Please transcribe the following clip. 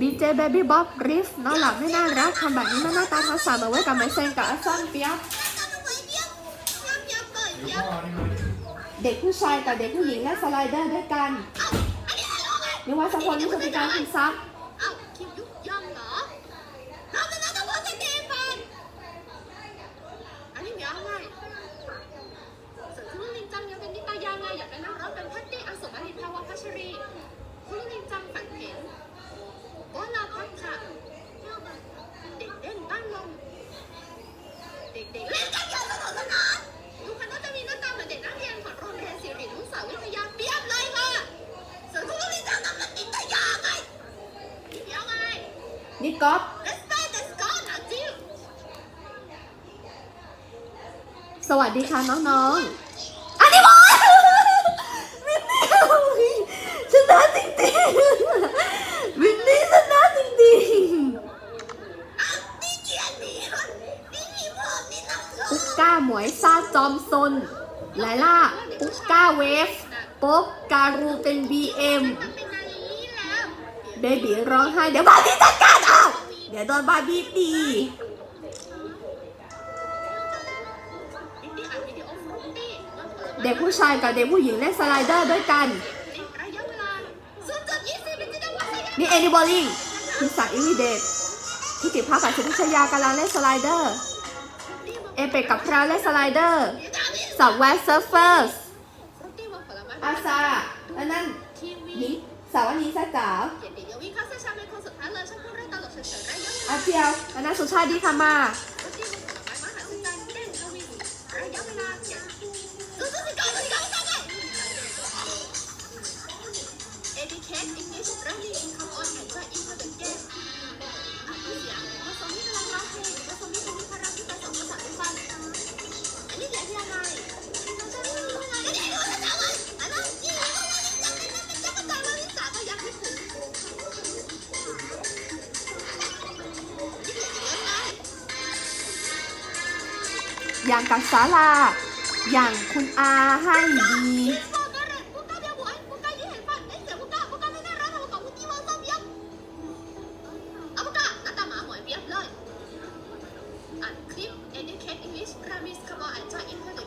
บีเจเบบี้บ๊อบริฟนอนหลับไม่น่ารักทำแบบนี้มันหน้าตาทัศน์มาไว้กับไมเซนกับอัสซันเปียกเดี๋ยวพ่อนี่มันเด็กผู้ชายกับเด็กผู้หญิงและสไลเดอร์ด้วยกันไม่ว่าสักคนที่จะเป็นการคุณซัก เอ้าคิดยุบย่องเหรอเราเป็นนักบอลสเตฟานอันนี้ยังไงส่วนคุณลุงลินจังยังเป็นนิตายาไงอยากเป็นนักร้องเป็นแพตตี้อาสมอลินทาวาพัชรีคุณลุงลินจังฝันเห็นว่าลาพักค่ะ เด็กเด่นบ้านลมเด็กๆเล่นกันอย่างสนุกสนานทุกคนก็จะมีหน้าตาเหมือนเด็กนักเรียนของโรงเรียนสิรินุสาวิทยาเปียบเลยค่ะส่วนคุณลุงลินจังนั้นเป็นนิตายาไงเดี๋ยวไง นี่ก๊อฟ Let's play this gun นะจิวสวัสดีค่ะน้องๆอันนี้บอลวินนี่ชนะจริงๆวินนี่ชนะจริงนี่เกียรตินี่นี่มีผมนี่นะๆอุกก้าหมวยซาจอมซนไลล่าอุกก้าเวฟโป๊กการูเป็น BM มันเป็นอย่างนี้แล้วเบบีร้องไห้เดี๋ยวบาร์บี้จัดการ เอาเดี๋ยวโดนบาร์บี้ตีดิดี้อัดวิดีโอฟรุตตี้ว่าเปิดเด็กผู้ชายกับเด็กผู้หญิงเล่นสไลเดอร์ด้วยกันติดระยะเวลาศูนย์จุดยี่สิบเป็นจิตวัตรยนี่เอนิบอลลิงคุณศักดิ์อิวิเดตที่ติดภาพกับชนิชยากำลังเล่นสไลเดอร์ เอเปกกับพราวเล่นสไลเดอร์สับแวสเซิร์ฟเฟอร์สฟรุตตี้ว่าผลไม้อาซาและนั่นทีวีหญิง สาวนีซาจ๋าวเกียรติยวิคัสชาเป็นคนสุดท้ายเลยฉันพูดเรื่องตลกเฉยๆระยะเวลาอาเจียวและนั่นสุชาติดีคามาฟรุตตี้ว่า อย่างกับศาลา อย่างคุณอาให้ดีคลิป Educate English รามิสคำว่าอันจ้าอินเทอร์เน็